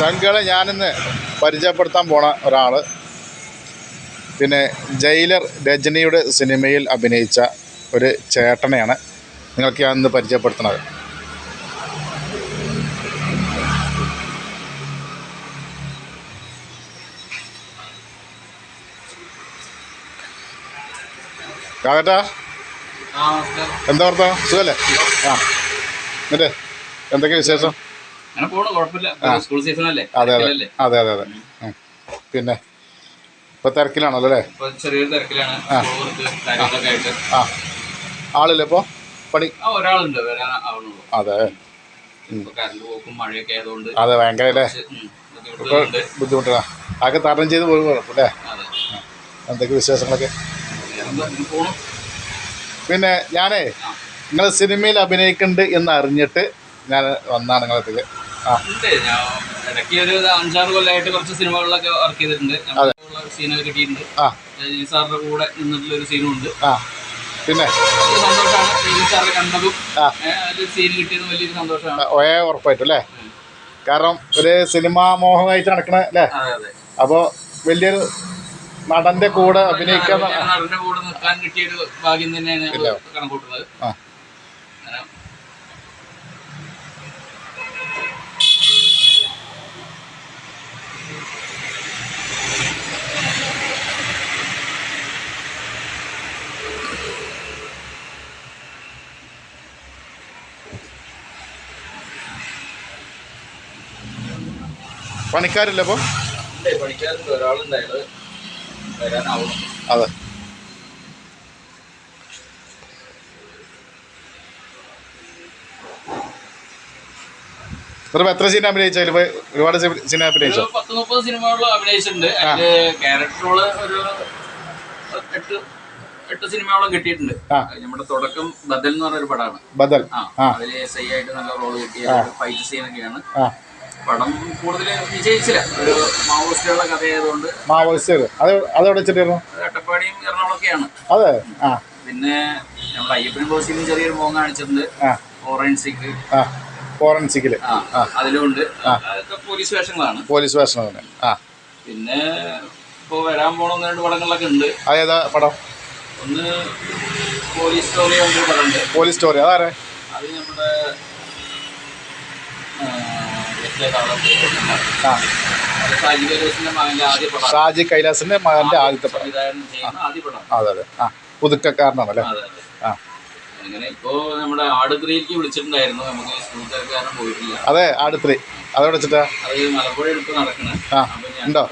ചങ്കുകളെ ഞാനിന്ന് പരിചയപ്പെടുത്താൻ പോണ ഒരാൾ പിന്നെ ജയിലർ രജനിയുടെ സിനിമയിൽ അഭിനയിച്ച ഒരു ചേട്ടനെയാണ് നിങ്ങൾക്ക് ഞാനിന്ന് ഇന്ന് പരിചയപ്പെടുത്തുന്നത്. കാകട്ടാ എന്താ വാർത്ത? സുഖല്ലേ? ആ. എന്നിട്ട് എന്തൊക്കെ വിശേഷം? അതെ അതെ? അതെ അതെ അതെ. പിന്നെ ഇപ്പൊ തിരക്കിലാണല്ലോ അല്ലേ? ഇപ്പൊ ആ. ആളില്ലേ ഇപ്പോൾ പണി? ഒരാളുണ്ട്. അതെ. ഇപ്പൊ അതെ ഭയങ്കര അല്ലേ? ബുദ്ധിമുട്ടാ. ആകെ തരണം ചെയ്ത് പോയി കുഴപ്പമില്ലേ എന്തൊക്കെ വിശേഷങ്ങളൊക്കെ? പിന്നെ ഞാനേ നിങ്ങൾ സിനിമയിൽ അഭിനയിക്കുന്നുണ്ട് എന്ന് അറിഞ്ഞിട്ട് ഞാൻ വന്നാണ് ആ ഉണ്ട്. ഞാൻ ഇടയ്ക്ക് ഒരു അഞ്ചാറ് കൊല്ലമായിട്ട് കുറച്ച് സിനിമകളിലൊക്കെ വർക്ക് ചെയ്തിട്ടുണ്ട്. സീനൊക്കെ കിട്ടിയിട്ടുണ്ട്. രജനി സാറിന്റെ കൂടെ നിന്നിട്ടുള്ള ഒരു സീനും ഉണ്ട്. പിന്നെ? സന്തോഷമാണ് രജനി സാറിനെ കണ്ടതും. ഒരു സീൻ കിട്ടിയതും വലിയൊരു സന്തോഷമാണ്. ഒരേ ഉറപ്പായിട്ടും അല്ലേ? കാരണം ഒരു സിനിമാ മോഹമായിട്ട് നടക്കണ അല്ലേ? അപ്പോൾ വലിയൊരു നടന്റെ കൂടെ അഭിനയിക്കാൻ നടന്റെ കൂടെ നിൽക്കാൻ കിട്ടിയ ഭാഗ്യം തന്നെയാണ്. കണക്കൂട്ടുന്നത്. പണിക്കാരില്ല അപ്പോൾ അതെ. എത്ര സീൻ അഭിനയിച്ചാലും ഒരുപാട് സിനിമ അഭിനയിച്ചോ? സിനിമകളും പത്ത് മുപ്പത് സിനിമകളിൽ അഭിനയിച്ചിട്ടുണ്ട്. ഒരു എട്ട് എട്ട് സിനിമയോളം കിട്ടിയിട്ടുണ്ട്. നമ്മുടെ തുടക്കം ബദൽ എന്ന് പറഞ്ഞൊരു പടമാണ് ബദൽ. എസ് ഐ ആയിട്ട് നല്ല റോൾ കിട്ടിയ ഫൈറ്റ് സീനൊക്കെയാണ് പടം കൂടുതൽ വിജയിച്ചില്ല. ഒരു മാവോയിസ്റ്റുകളുടെ കഥയായതുകൊണ്ട് മാവോയിസ്റ്റുകൾ. അത് അതെവിടെ വെച്ചിട്ടായിരുന്നു? അത് അട്ടപ്പാടിയും എറണാകുളമൊക്കെയാണ്. അതെ. ആ. പിന്നെ നമ്മുടെ അയ്യപ്പനും കോശിയിലും ചെറിയൊരു മോൻ കാണിച്ചിട്ടുണ്ട്. ഫോറൻസിക്. ആ. ഫോറൻസിക്കിൽ ആ അതിലുണ്ട് പോലീസ് വേഷങ്ങളാണ്. പോലീസ് തന്നെ ആ. പിന്നെ ഇപ്പോൾ വരാൻ പോണ രണ്ട് പടങ്ങളൊക്കെ ഉണ്ട്. അതേതാ പടം? ഒന്ന് പോലീസ് സ്റ്റോറി പോലീസ് സ്റ്റോറി. അതാരെ? അത് നമ്മുടെ ഷാജി കൈലാസിന്റെ മകന്റെ പടം ആദ്യത്തെ പടം. അതെ അതെ. ആ പുതുക്കക്കാരനാണ് അതെ അതെ. ആ. അങ്ങനെ ഇപ്പോ നമ്മുടെ ആടുത്രിയിലേക്ക് വിളിച്ചിട്ടുണ്ടായിരുന്നു. നമുക്ക് സ്കൂൾ തിരക്കാരൻ പോയിട്ടില്ല. അതെ ആടുത്രി വെച്ചിട്ടാ? അത് മലമ്പുഴ എടുത്ത് നടക്കണേ. ആ. ഉണ്ടോ?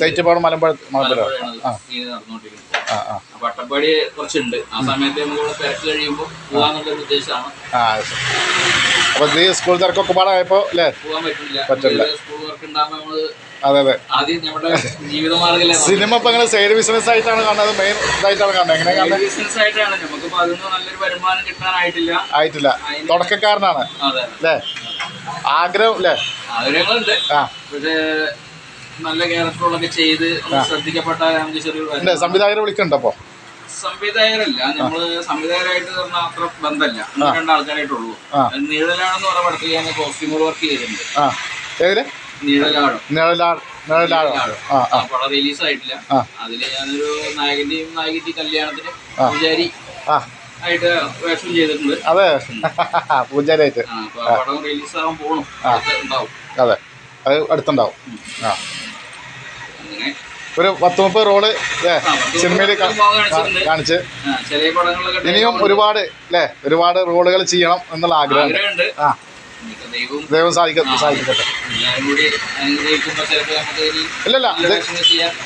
സൈറ്റ് പോകണം മലമ്പുഴ മലമ്പുഴ. നടന്നുകൊണ്ടിരിക്കുന്നത് ആ. അപ്പൊ അട്ടപ്പാടി കുറച്ചുണ്ട്. ആ സമയത്ത് നമുക്ക് ഇവിടെ തിരക്ക് കഴിയുമ്പോൾ പോവാന്നുള്ള ഉദ്ദേശമാണ്. ആ. അപ്പൊ സ്കൂൾ തിരക്കൊക്കെ പാടായപ്പോ അല്ലേ? പോകാൻ പറ്റില്ല. പറ്റില്ല. സ്കൂൾ വർക്ക് ഉണ്ടാകുമ്പോൾ നമ്മൾ അതെ അതെ. ആദ്യം നമ്മുടെ ജീവിതമാർഗം സിനിമ ഇപ്പൊ അങ്ങനെ സൈഡ് ബിസിനസ് ആയിട്ടാണ് കാണുന്നത്. മെയിൻ ഇതായിട്ടാണ് കാണുന്നത്. എങ്ങനെ കാണുന്നത്? ബിസിനസ് ആയിട്ടാണ്. നമുക്ക് അതിന് നല്ലൊരു വരുമാനം കിട്ടാനായിട്ടില്ല. ആയിട്ടില്ല. തുടക്കക്കാരനാണ്. അല്ലേ? ആഗ്രഹം അല്ലേ? ആഗ്രഹങ്ങളുണ്ട്. ആ. പക്ഷേ നല്ല ക്യാരക്ടറുകളൊക്കെ ചെയ്ത് ശ്രദ്ധിക്കപ്പെട്ട നമുക്ക് ചെറിയൊരു. സംവിധായകരെ വിളിക്കണ്ടപ്പോ അപ്പോ? സംവിധായകരല്ല നമ്മൾ സംവിധായകരായിട്ട് പറഞ്ഞാൽ അത്ര ബന്ധമല്ല രണ്ടാൾക്കാരായിട്ടുള്ളൂ. നീഴലാണെന്ന് പറഞ്ഞ പടത്തിൽ ഞാൻ കോസ്റ്റ്യൂമുകൾ വർക്ക് ചെയ്തിട്ടുണ്ട്. നീഴലാടം ആ പടം റിലീസ് ആയിട്ടില്ല. അതിൽ ഞാനൊരു നായകന്റെയും നായികന്റെയും കല്യാണത്തിന് പൂജാരി ആയിട്ട് വേഷം ചെയ്തിട്ടുണ്ട്. അതെ. പൂജാരിയായിട്ട്. പടം റിലീസ് ആവാൻ അടുത്ത് അതെ. അത് അടുത്തുണ്ടാവും. ആ. ഒരു പത്ത് മുപ്പത് റോൾ സിനിമയിൽ. കാണിച്ച്. ഇനിയും ഒരുപാട് അല്ലേ ഒരുപാട് റോളുകൾ ചെയ്യണം എന്നുള്ള ആഗ്രഹമുണ്ട് ആഗ്രഹമുണ്ട്. ആ. ഇനിയിപ്പോ ദൈവവും ദൈവം സാധിക്കും സാധിക്കട്ടെ. ഇല്ലല്ല ഇത്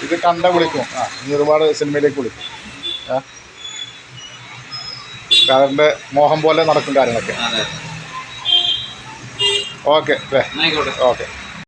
ഇത് കണ്ട വിളിക്കും. ആ ഇനി ഒരുപാട് സിനിമയിലേക്ക് വിളിക്കും. ആ. കാരന്റെ മോഹം പോലെ നടക്കും കാര്യങ്ങളൊക്കെ. Okay okay.